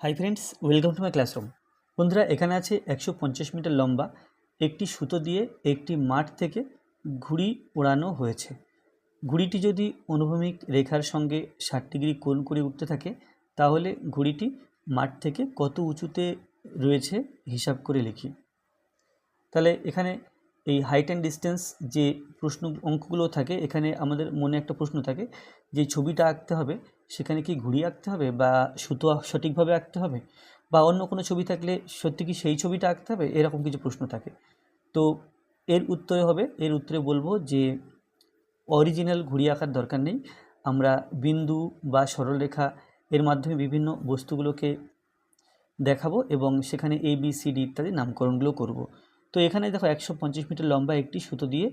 Hi friends welcome to my classroom বন্ধুরা, এখানে আছে একশো পঞ্চাশ মিটার লম্বা, একটি সুতো দিয়ে একটি মাঠ থেকে ঘুড়ি ওড়ানো হয়েছে। ঘুড়িটি যদি অনুভূমিক রেখার সঙ্গে ষাট ডিগ্রি কোণ করে উঠতে থাকে, তাহলে ঘুড়িটি মাঠ থেকে কত উঁচুতে রয়েছে হিসাব করে লিখি। তাহলে এখানে এই হাইট অ্যান্ড ডিস্টেন্স যে প্রশ্ন অঙ্কগুলো থাকে, এখানে আমাদের মনে একটা প্রশ্ন থাকে যে ছবিটা আঁকতে হবে, সেখানে কি ঘুড়ি আঁকতে হবে বা সুতো সঠিকভাবে আঁকতে হবে? বা অন্য কোনো ছবি থাকলে সত্যি কি সেই ছবিটা আঁকতে হবে? এরকম কিছু প্রশ্ন থাকে। তো এর উত্তরে হবে, এর উত্তরে বলব যে অরিজিনাল ঘুড়ি আঁকার দরকার নেই। আমরা বিন্দু বা সরলরেখা এর মাধ্যমে বিভিন্ন বস্তুগুলোকে দেখাবো এবং সেখানে এ বি সি ডি ইত্যাদি নামকরণগুলো করব। তো এখানে দেখো একশো পঞ্চাশ মিটার লম্বা একটি সুতো দিয়ে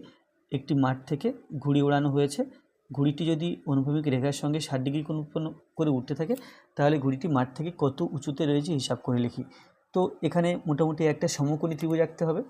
একটি মাঠ থেকে ঘুড়ি ওড়ানো হয়েছে। ঘুড়িটি যদি অনুভূমিক রেখার সঙ্গে ষাট ডিগ্রি কোণ উৎপন্ন করে উঠতে থাকে, তাহলে ঘুড়িটি মাঠ থেকে কত উঁচুতে রয়েছে হিসাব করে লিখি। তো এখানে মোটামুটি একটা সমকোণী ত্রিভুজ আঁকতে হবে।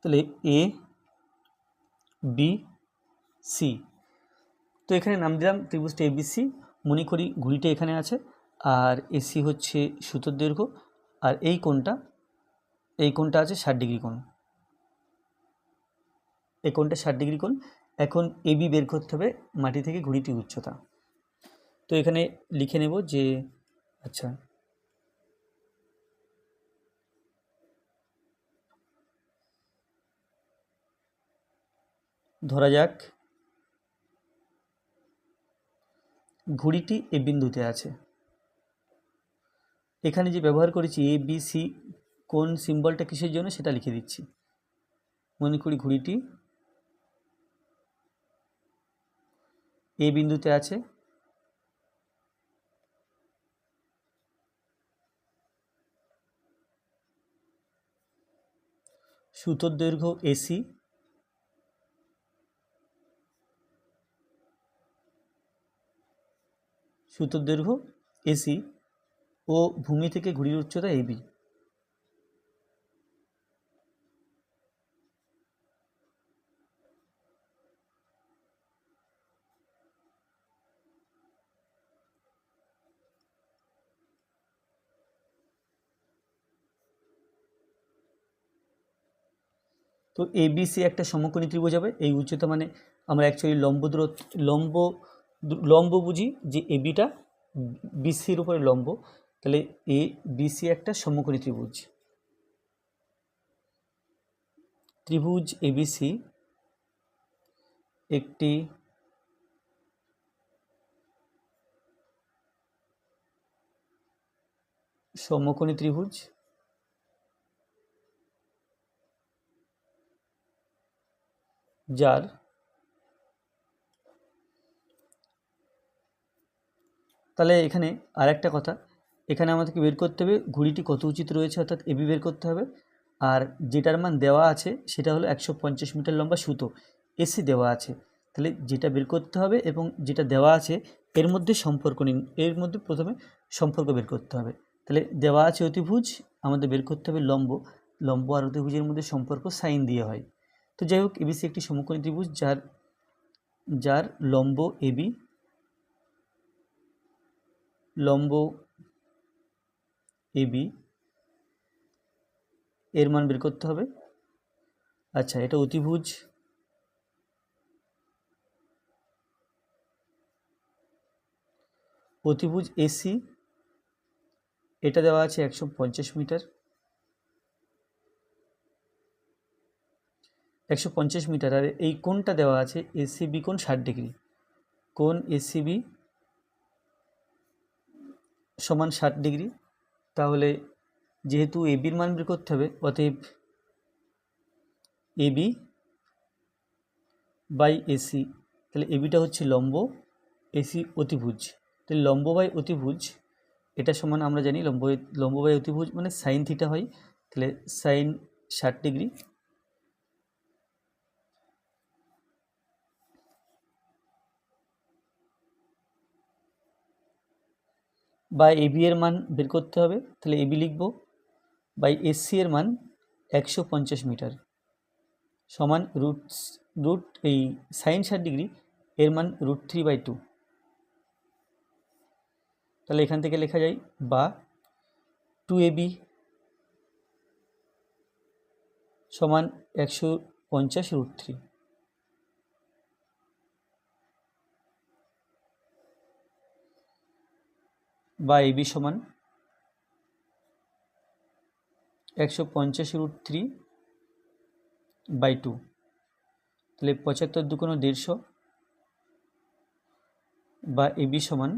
তাহলে এ বি সি তো এখানে নাম দিলাম ত্রিভুজটা এবিসি মনে করি ঘুড়িটা এখানে আছে। আর এসি হচ্ছে সুতোর দৈর্ঘ্য। আর এই কোণটা এই কোণটা আছে ষাট ডিগ্রি কোণ। এই কোণটা ষাট ডিগ্রি কোণ। এখন এবি বের করতে হবে মাটি থেকে ঘুড়িটির উচ্চতা। তো এখানে লিখে নেব যে আচ্ছা ধরা যাক। ঘুড়িটি এ বিন্দুতে আছে। এখানে যে ব্যবহার করেছি এ, বি, সি, কোন সিম্বলটা কিসের জন্য সেটা লিখে দিচ্ছি। মনে করি ঘুড়িটি এ বিন্দুতে আছে। সুতোর দৈর্ঘ্য এসি সুতোর দৈর্ঘ্য এসি ও ভূমি থেকে ঘুড়ির উচ্চতা এবি তো এবিসি একটা সমকোণী ত্রিভুজ হবে, এই উচ্চতা মানে আমরা অ্যাকচুয়ালি লম্ব দূরত্ব লম্ব লম্ব বুঝি যে এবিটা বিসির উপরে লম্ব, তাহলে এ বিসি একটা সমকোণী ত্রিভুজ। ত্রিভুজ এবিসি একটি সমকোণী ত্রিভুজ। যার তাহলে এখানে আরেকটা কথা। এখানে আমাদেরকে বের করতে হবে, ঘুড়িটি কত উচিত রয়েছে অর্থাৎ এবি বের করতে হবে। আর যেটার মান দেওয়া আছে সেটা হলো একশো পঞ্চাশ মিটার লম্বা সুতো এসি দেওয়া আছে। তাহলে যেটা বের করতে হবে এবং যেটা দেওয়া আছে, এর মধ্যে সম্পর্ক নিন। এর মধ্যে প্রথমে সম্পর্ক বের করতে হবে। তাহলে দেওয়া আছে অতিভুজ, আমাদের বের করতে হবে লম্ব। লম্ব আর অতিভুজের মধ্যে সম্পর্ক সাইন দিয়ে হয়। তো যাই হোক এবিসি একটি সমকোণী ত্রিভুজ, যার যার লম্ব এবি লম্ব এবি এর মান বের করতে হবে। আচ্ছা এটা অতিভুজ। অতিভুজ এসি এটা দেওয়া আছে একশো পঞ্চাশ মিটার। একশো পঞ্চাশ মিটার, আর এই কোণটা দেওয়া আছে এসিবি কোণ ষাট ডিগ্রি। কোণ এসিবি সমান ষাট ডিগ্রি, তাহলে যেহেতু এবির মান বের করতে হবে, অতএব এবি বাই এসি তাহলে এবিটা হচ্ছে লম্ব এসি অতিভুজ, তাহলে লম্ব বাই অতিভুজ, এটা সমান আমরা জানি লম্ব লম্ব বাই অতিভুজ মানে সাইন থিটা হয়, তাহলে সাইন ষাট ডিগ্রি বা এবি এর মান বের করতে হবে, তাহলে এবি লিখব বাই এসসি এর মান একশো পঞ্চাশ মিটার, সমান রুট রুট এই সাইন ষাট ডিগ্রি এর মান রুট থ্রি বাই টু তাহলে এখান থেকে লেখা যায় বা টু এবি সমান একশো পঞ্চাশ রুট থ্রি বা এবি সমান একশো পঞ্চাশ রুট থ্রি বাই টু তাহলে পঁচাত্তর দুকোনো দেড়শো বা এবি সমান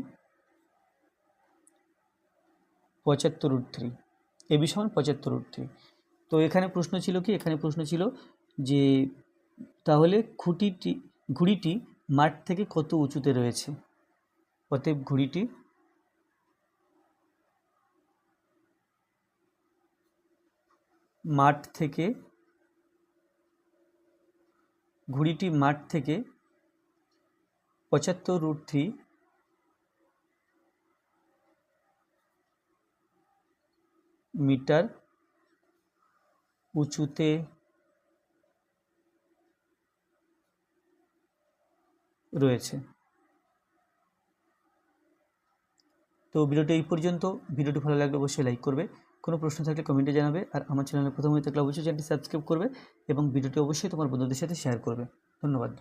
পঁচাত্তর রুট থ্রি এবি সমান পঁচাত্তর রুট থ্রি তো এখানে প্রশ্ন ছিল কি? এখানে প্রশ্ন ছিল যে তাহলে খুঁটিটি, ঘুড়িটি মাঠ থেকে কত উঁচুতে রয়েছে? অতএব ঘুড়িটি মাঠ থেকে, ঘুড়িটি মাঠ থেকে পঁচাত্তর রুট থ্রি মিটার উঁচুতে রয়েছে। তো ভিডিওটি এই পর্যন্ত। ভিডিওটি ভালো লাগলে অবশ্যই লাইক করবে। কোনো প্রশ্ন থাকলে কমেন্টে জানাবে আর আমার চ্যানেলে প্রথম থাকলে অবশ্যই চ্যানেলটি সাবস্ক্রাইব করবে এবং ভিডিওটি অবশ্যই তোমার বন্ধুদের সাথে শেয়ার করবে। ধন্যবাদ।